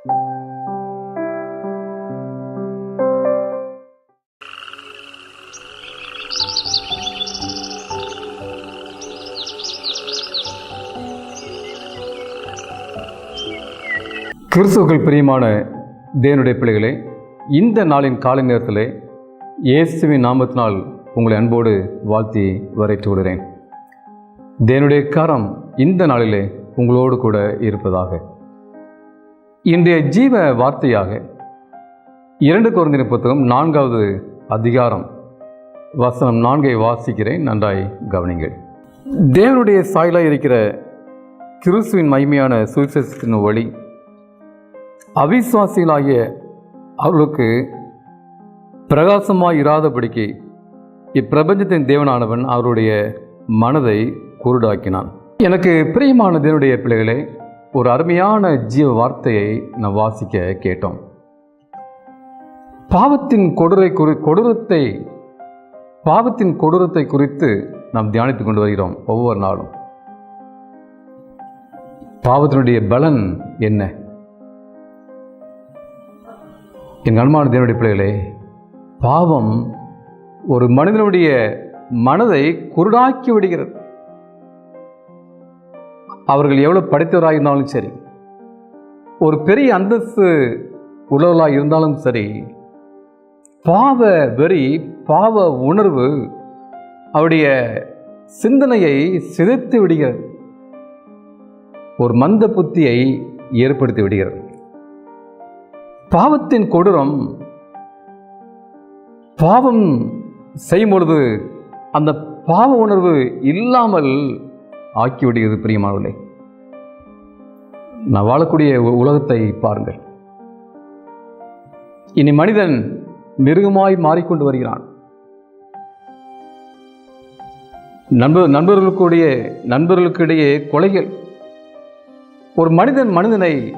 கிறிஸ்துவுக்குள் பிரியமான தேவனுடைய பிள்ளைகளே இந்த நாளின் காலை நேரத்தில் இயேசுவின் நாமத்தினால் உங்களை அன்போடு வாழ்த்தி வரவேற்று விடுகிறேன் தேவனுடைய காரம் இந்த நாளிலே உங்களோடு கூட இருப்பதாக. இன்றைய ஜீவ வார்த்தையாக இரண்டு குழந்தைய புத்தகம் நான்காவது அதிகாரம் வசனம் நான்கை வாசிக்கிறேன் நன்றாய் கவனிங்கள் தேவனுடைய சாயலாக இருக்கிற கிறிஸ்துவின் மகிமையான சுவிசேஷத்தின் வழி அவிசுவாசிகளாகிய அவர்களுக்கு பிரகாசமாக இராதபடிக்கு இப்பிரபஞ்சத்தின் தேவனானவன் அவருடைய மனதை குருடாக்கினான். எனக்கு பிரியமான தேவனுடைய பிள்ளைகளே ஒரு அருமையான ஜீவ வார்த்தையை நாம் வாசிக்க கேட்டோம். பாவத்தின் கொடூரை குறி கொடூரத்தை பாவத்தின் கொடூரத்தை குறித்து நாம் தியானித்துக் கொண்டு வருகிறோம் ஒவ்வொரு நாளும். பாவத்தினுடைய பலன் என்ன? என் அன்பான தேவனுடைய பிள்ளைகளே பாவம் ஒரு மனிதனுடைய மனதை குருடாக்கி விடுகிறது. அவர்கள் எவ்வளோ படித்தவராக இருந்தாலும் சரி ஒரு பெரிய அந்தஸ்து உள்ளவர்களாக இருந்தாலும் சரி பாவ வெறி பாவ உணர்வு அவருடைய சிந்தனையை சிதைத்து விடுகிறது. ஒரு மந்த புத்தியை ஏற்படுத்தி விடுகிறது. பாவத்தின் கொடூரம் பாவம் செய்யும் பொழுது அந்த பாவ உணர்வு இல்லாமல் ஆக்கிவிடுகிறது பிரியமானவர்களே. நான் வாழக்கூடிய உலகத்தை பாருங்கள். இனி மனிதன் மிருகமாய் மாறிக்கொண்டு வருகிறான். நண்பர் நண்பர்களுக்குடைய நண்பர்களுக்கிடையே கொலைகள். ஒரு மனிதன் மனிதனை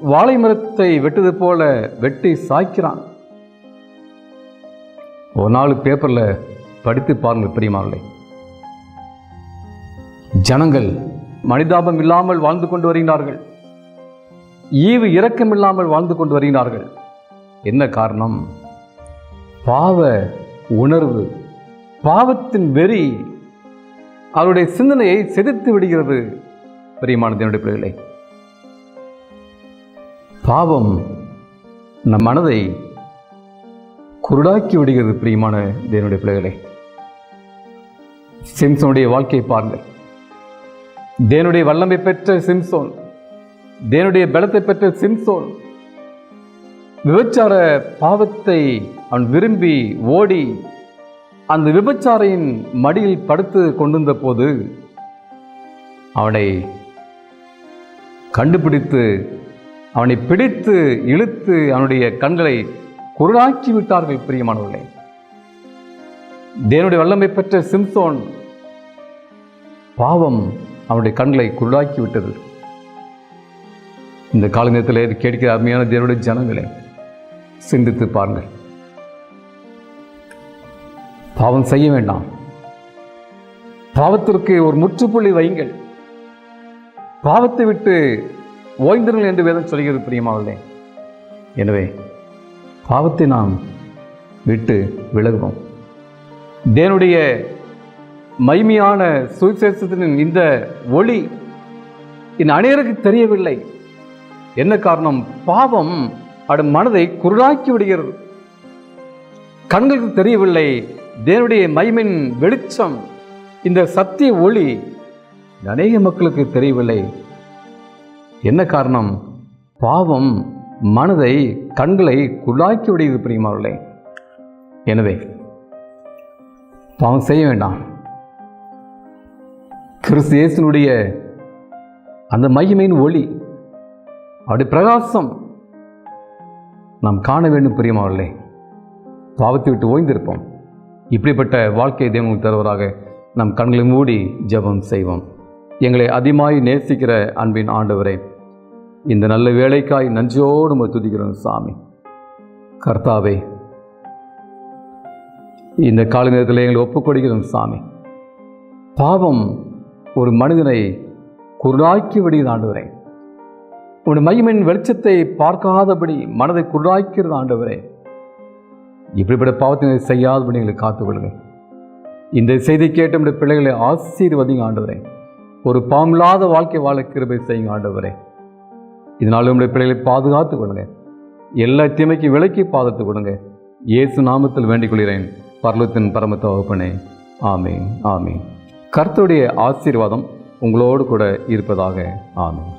வாழை மரத்தை வெட்டுவது போல வெட்டி சாய்க்கிறான். ஒரு நாள் பேப்பரில் படித்து பாருங்கள் பிரியமானே ஜனங்கள் மனிதாபம் இல்லாமல் வாழ்ந்து கொண்டு வருகிறார்கள். ஈவு இரக்கம் இல்லாமல் வாழ்ந்து கொண்டு வருகிறார்கள். என்ன காரணம்? பாவ உணர்வு பாவத்தின் வெறி அவருடைய சிந்தனையை செதுத்து விடுகிறது. பிரியமான தேவனுடைய பிள்ளைகளை பாவம் நம் மனதை குருடாக்கி விடுகிறது பிரியமான தேவனுடைய பிள்ளைகளை. சிம்சனுடைய வாழ்க்கையை பாருங்கள். தேனுடைய வல்லமை பெற்ற சிம்சோன் தேனுடைய பலத்தை பெற்ற சிம்சோன். விபச்சார பாவத்தை அவன் விரும்பி ஓடி அந்த விபச்சாரையின் மடியில் படுத்து கொண்டிருந்த போது அவனை கண்டுபிடித்து அவனை பிடித்து இழுத்து அவனுடைய கண்களை குருடாக்கி விட்டார்கள் பிரியமானவர்களே. தேவனுடைய வல்லமை பெற்ற சிம்சோன் பாவம் அவனுடைய கண்களை குருடாக்கி விட்டது. இந்த கால நேரத்தில் கேட்கிற அருமையான தேவனுடைய ஜனங்களே சிந்தித்து பாருங்கள். பாவம் செய்ய வேண்டாம். பாவத்திற்கு ஒரு முற்றுப்புள்ளி வையுங்கள். பாவத்தை விட்டு ஓய்ந்திருங்கள் என்று வேதம் சொல்கிறது பிரியமாவல்லே எனவே பாவத்தை நாம் விட்டு விலகுவோம். தேவனுடைய மைமையான சுவிசேஷத்தின் இந்த ஒளி என் அநேருக்கு தெரியவில்லை. என்ன காரணம்? பாவம். அது மனதை குருடாக்கி விடுகிறது. கண்களுக்கு தெரியவில்லை. தேவனுடைய மைமின் வெளிச்சம். இந்த சத்திய ஒளி அநேக மக்களுக்கு தெரியவில்லை. என்ன காரணம்? பாவம். மனதை கண்களை குழாக்கி விடுகிறது பிரியமாவில்லை எனவே பாவம் செய்ய வேண்டாம். கிறிஸ்து இயேசுனுடைய அந்த மகிமையின் ஒளி அப்படி பிரகாசம் நாம் காண வேண்டும் பிரியமாவில்லை பாவத்தை விட்டு ஓய்ந்திருப்போம். இப்படிப்பட்ட வாழ்க்கை தேவனுக்கு தருவராக நம் கண்களை மூடி ஜெபம் செய்வோம். எங்களை அதிகமாய் நேசிக்கிற அன்பின் ஆண்டவரே இந்த நல்ல வேலைக்காய் நஞ்சோடு நம்ம துதிக்கிறோம் சாமி. கர்த்தாவே இந்த கால நேரத்தில் எங்களை ஒப்புக்கொடுக்கிறோம் சாமி. பாவம் ஒரு மனிதனை குருடாக்கி விடுகிறது ஆண்டவரே. உன் மையமின் வெளிச்சத்தை பார்க்காதபடி மனதை குருடாய்க்கிறது ஆண்டவரே. இப்படிப்பட்ட பாவத்தினை செய்யாதபடி எங்களை காத்துக்கொள்ளுங்க. இந்த செய்தி கேட்ட நம்முடைய பிள்ளைகளை ஆசீர்வதிங்க ஆண்டவரே. ஒரு பாமில்லாத வாழ்க்கை வாழ கிருபை செய்யுங்க ஆண்டவரே. இதனால் நம்முடைய பிள்ளைகளை பாதுகாத்து கொள்ளுங்க. எல்லா தீமைக்கு விலக்கி பாதத்து கொடுங்க இயேசு நாமத்தில் வேண்டிக் கொள்கிறேன். பர்லத்தின் பரம தகப்பனே. ஆமே ஆமே கர்த்தருடைய ஆசீர்வாதம் உங்களோடு கூட இருப்பதாக. ஆமாம்